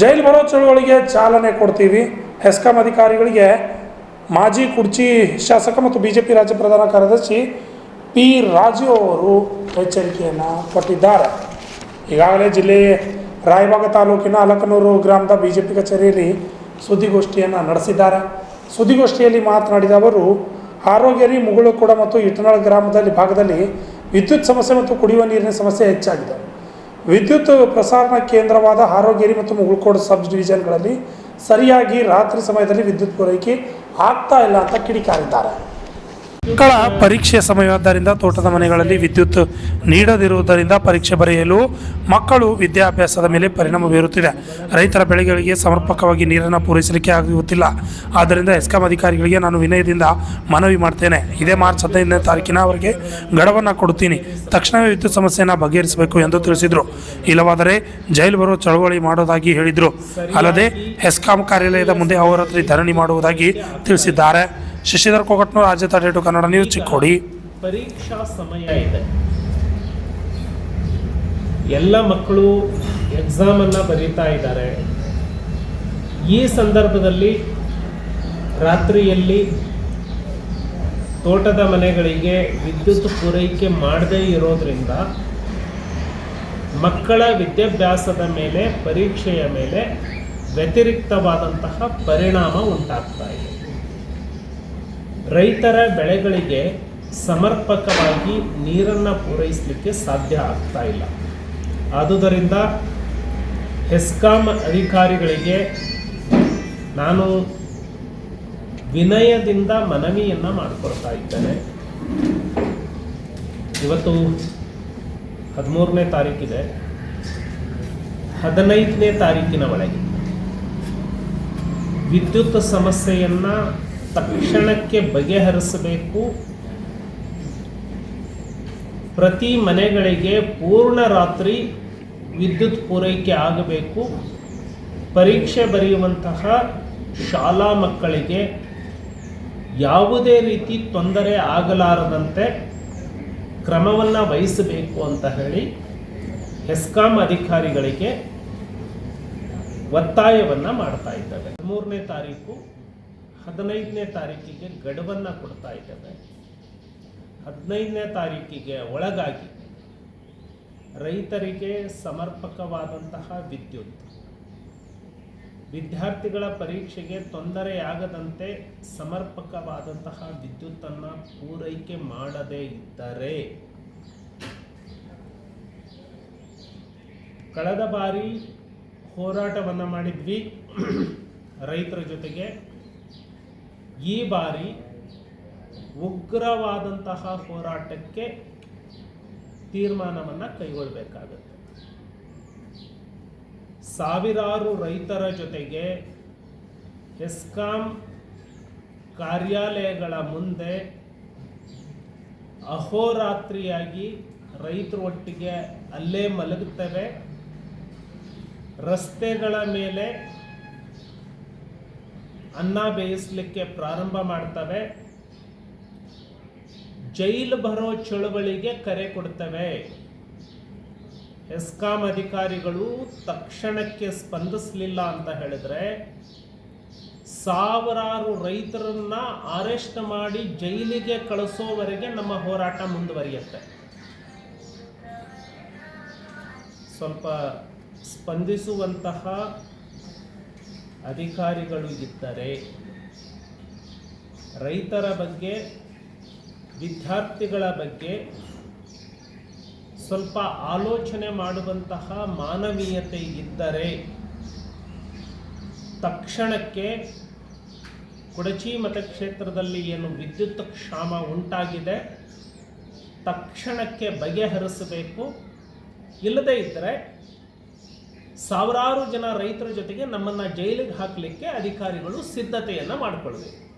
ಜೈಲು ಬರೋ ಚಳುವಳಿಗೆ ಚಾಲನೆ ಕೊಡ್ತೀವಿ. ಹೆಸ್ಕಾಂ ಅಧಿಕಾರಿಗಳಿಗೆ ಮಾಜಿ ಕುರ್ಚಿ ಶಾಸಕ ಮತ್ತು ಬಿ ಜೆ ಪಿ ರಾಜ್ಯ ಪ್ರಧಾನ ಕಾರ್ಯದರ್ಶಿ ಪಿ ರಾಜು ಅವರು ಎಚ್ಚರಿಕೆಯನ್ನು ಕೊಟ್ಟಿದ್ದಾರೆ. ಈಗಾಗಲೇ ಜಿಲ್ಲೆ ರಾಯಬಾಗ ತಾಲೂಕಿನ ಅಲಕನೂರು ಗ್ರಾಮದ ಬಿ ಜೆ ಪಿ ಕಚೇರಿಯಲ್ಲಿ ಸುದ್ದಿಗೋಷ್ಠಿಯನ್ನು ನಡೆಸಿದ್ದಾರೆ. ಸುದ್ದಿಗೋಷ್ಠಿಯಲ್ಲಿ ಮಾತನಾಡಿದ ಅವರು, ಆರೋಗ್ಯರಿ, ಮುಗುಳುಕೂಡ ಮತ್ತು ಇಟನಾಳ್ ಗ್ರಾಮದಲ್ಲಿ ಭಾಗದಲ್ಲಿ ವಿದ್ಯುತ್ ಸಮಸ್ಯೆ ಮತ್ತು ಕುಡಿಯುವ ನೀರಿನ ಸಮಸ್ಯೆ ಹೆಚ್ಚಾಗಿದೆ. ವಿದ್ಯುತ್ ಪ್ರಸಾರಣ ಕೇಂದ್ರವಾದ ಹಾರೋಗೇರಿ ಮತ್ತು ಮುಗುಳ್ಕೋಡು ಸಬ್ ಡಿವಿಷನ್ಗಳಲ್ಲಿ ಸರಿಯಾಗಿ ರಾತ್ರಿ ಸಮಯದಲ್ಲಿ ವಿದ್ಯುತ್ ಪೂರೈಕೆ ಆಗ್ತಾ ಇಲ್ಲ ಅಂತ ಕಿಡಿಕಾರಿದ್ದಾರೆ. ಮಕ್ಕಳ ಪರೀಕ್ಷೆ ಸಮಯವಾದ್ದರಿಂದ ತೋಟದ ಮನೆಗಳಲ್ಲಿ ವಿದ್ಯುತ್ ನೀಡದಿರುವುದರಿಂದ ಪರೀಕ್ಷೆ ಬರೆಯಲು ಮಕ್ಕಳು ವಿದ್ಯಾಭ್ಯಾಸದ ಮೇಲೆ ಪರಿಣಾಮ ಬೀರುತ್ತಿದೆ. ರೈತರ ಬೆಳೆಗಳಿಗೆ ಸಮರ್ಪಕವಾಗಿ ನೀರನ್ನು ಪೂರೈಸಲಿಕ್ಕೆ ಆಗುತ್ತಿಲ್ಲ. ಆದ್ದರಿಂದ ಎಸ್ಕಾಂ ಅಧಿಕಾರಿಗಳಿಗೆ ನಾನು ವಿನಯದಿಂದ ಮನವಿ ಮಾಡ್ತೇನೆ. ಇದೇ ಮಾರ್ಚ್ ಹದಿನೈದನೇ ತಾರೀಕಿನ ಅವರಿಗೆ ಗಡವನ್ನು ಕೊಡುತ್ತೀನಿ. ತಕ್ಷಣವೇ ವಿದ್ಯುತ್ ಸಮಸ್ಯೆಯನ್ನು ಬಗೆಹರಿಸಬೇಕು ಎಂದು ತಿಳಿಸಿದರು. ಇಲ್ಲವಾದರೆ ಜೈಲು ಬರುವ ಚಳವಳಿ ಮಾಡೋದಾಗಿ ಹೇಳಿದರು. ಅಲ್ಲದೆ ಎಸ್ಕಾಂ ಕಾರ್ಯಾಲಯದ ಮುಂದೆ ಅವರಾತ್ರಿ ಧರಣಿ ಮಾಡುವುದಾಗಿ ತಿಳಿಸಿದ್ದಾರೆ. ಶಶಿಧರ್ ಕೊಗಟ್ನೂರು ರಾಜ್ಯ ತಡೆಟು ಕನ್ನಡ ನ್ಯೂಸ್ ಚಿಕ್ಕೋಡಿ. ಪರೀಕ್ಷಾ ಸಮಯ ಇದೆ. ಎಲ್ಲ ಮಕ್ಕಳು ಎಕ್ಸಾಮ್ ಅನ್ನ ಬರೀತಾ ಇದ್ದಾರೆ. ಈ ಸಂದರ್ಭದಲ್ಲಿ ರಾತ್ರಿಯಲ್ಲಿ ತೋಟದ ಮನೆಗಳಿಗೆ ವಿದ್ಯುತ್ ಪೂರೈಕೆ ಮಾಡದೇ ಇರೋದ್ರಿಂದ ಮಕ್ಕಳ ವಿದ್ಯಾಭ್ಯಾಸದ ಮೇಲೆ, ಪರೀಕ್ಷೆಯ ಮೇಲೆ ವ್ಯತಿರಿಕ್ತವಾದಂತಹ ಪರಿಣಾಮ ಉಂಟಾಗ್ತಾ ಇದೆ. ರೈತರ ಬೆಳೆಗಳಿಗೆ ಸಮರ್ಪಕವಾಗಿ ನೀರನ್ನು ಪೂರೈಸಲಿಕ್ಕೆ ಸಾಧ್ಯ ಆಗ್ತಾ ಇಲ್ಲ. ಆದುದರಿಂದ ಹೆಸ್ಕಾಂ ಅಧಿಕಾರಿಗಳಿಗೆ ನಾನು ವಿನಯದಿಂದ ಮನವಿಯನ್ನು ಮಾಡಿಕೊಡ್ತಾ ಇದ್ದೇನೆ. ಇವತ್ತು ಹದಿಮೂರನೇ ತಾರೀಕಿದೆ. ಹದಿನೈದನೇ ತಾರೀಕಿನ ಒಳಗೆ ವಿದ್ಯುತ್ ಸಮಸ್ಯೆಯನ್ನ ತಕ್ಷಣಕ್ಕೆ ಬಗೆಹರಿಸಬೇಕು. ಪ್ರತಿ ಮನೆಗಳಿಗೆ ಪೂರ್ಣ ರಾತ್ರಿ ವಿದ್ಯುತ್ ಪೂರೈಕೆ ಆಗಬೇಕು. ಪರೀಕ್ಷೆ ಬರೆಯುವಂತಹ ಶಾಲಾ ಮಕ್ಕಳಿಗೆ ಯಾವುದೇ ರೀತಿ ತೊಂದರೆ ಆಗಲಾರದಂತೆ ಕ್ರಮವನ್ನು ವಹಿಸಬೇಕು ಅಂತ ಹೇಳಿ ಹೆಸ್ಕಾಂ ಅಧಿಕಾರಿಗಳಿಗೆ ಒತ್ತಾಯವನ್ನು ಮಾಡ್ತಾ ಇದ್ದೇವೆ. ಮೂರನೇ ತಾರೀಕು ಹದಿನೈದನೇ ತಾರೀಕಿಗೆ ಗಡುವನ್ನು ಕೊಡ್ತಾ ಇದ್ದೇವೆ. ಹದಿನೈದನೇ ತಾರೀಕಿಗೆ ಒಳಗಾಗಿ ರೈತರಿಗೆ ಸಮರ್ಪಕವಾದಂತಹ ವಿದ್ಯುತ್. ವಿದ್ಯಾರ್ಥಿಗಳ ಪರೀಕ್ಷೆಗೆ ತೊಂದರೆಯಾಗದಂತೆ ಸಮರ್ಪಕವಾದಂತಹ ವಿದ್ಯುತ್ತನ್ನು ಪೂರೈಕೆ ಮಾಡದೇ ಇದ್ದರೆ ಕಳೆದ ಬಾರಿ ಹೋರಾಟವನ್ನು ಮಾಡಿದ್ವಿ. ರೈತರ ಜೊತೆಗೆ ಈ ಬಾರಿ ಉಗ್ರವಾದಂತಹ ಹೋರಾಟಕ್ಕೆ ತೀರ್ಮಾನವನ್ನು ಕೈಗೊಳ್ಳಬೇಕಾಗುತ್ತೆ ಸಾವಿರಾರು ರೈತರ ಜೊತೆಗೆ ಎಸ್ಕಾಂ ಕಾರ್ಯಾಲಯಗಳ ಮುಂದೆ ಅಹೋರಾತ್ರಿಯಾಗಿ ರೈತರ ಒಟ್ಟಿಗೆ ಅಲ್ಲೇ ಮಲಗುತ್ತವೆ. ರಸ್ತೆಗಳ ಮೇಲೆ ಅನ್ನ ಬೇಯಿಸಲಿಕ್ಕೆ ಪ್ರಾರಂಭ ಮಾಡ್ತವೆ. ಜೈಲು ಬರೋ ಚಳುವಳಿಗೆ ಕರೆ ಕೊಡ್ತವೆ. ಎಸ್ಕಾಂ ಅಧಿಕಾರಿಗಳು ತಕ್ಷಣಕ್ಕೆ ಸ್ಪಂದಿಸಲಿಲ್ಲ ಅಂತ ಹೇಳಿದ್ರೆ ಸಾವಿರಾರು ರೈತರನ್ನ ಅರೆಸ್ಟ್ ಮಾಡಿ ಜೈಲಿಗೆ ಕಳಿಸೋವರೆಗೆ ನಮ್ಮ ಹೋರಾಟ ಮುಂದುವರಿಯುತ್ತೆ. ಸ್ವಲ್ಪ ಸ್ಪಂದಿಸುವಂತಹ ಅಧಿಕಾರಿಗಳು ಇದ್ದರೆ ರೈತರ ಬಗ್ಗೆ, ವಿದ್ಯಾರ್ಥಿಗಳ ಬಗ್ಗೆ ಸ್ವಲ್ಪ ಆಲೋಚನೆ ಮಾಡುವಂತಹ ಮಾನವೀಯತೆ ಇದ್ದರೆ ತಕ್ಷಣಕ್ಕೆ ಕೊಡಚಿ ಮತಕ್ಷೇತ್ರದಲ್ಲಿ ಏನು ವಿದ್ಯುತ್ ಕ್ಷಾಮ ಉಂಟಾಗಿದೆ, ತಕ್ಷಣಕ್ಕೆ ಬಗೆಹರಿಸಬೇಕು. ಇಲ್ಲದೇ ಇದ್ದರೆ ಸಾವಿರಾರು ಜನ ರೈತರ ಜೊತೆಗೆ ನಮ್ಮನ್ನು ಜೈಲಿಗೆ ಹಾಕಲಿಕ್ಕೆ ಅಧಿಕಾರಿಗಳು ಸಿದ್ಧತೆಯನ್ನು ಮಾಡಿಕೊಳ್ಬೇಕು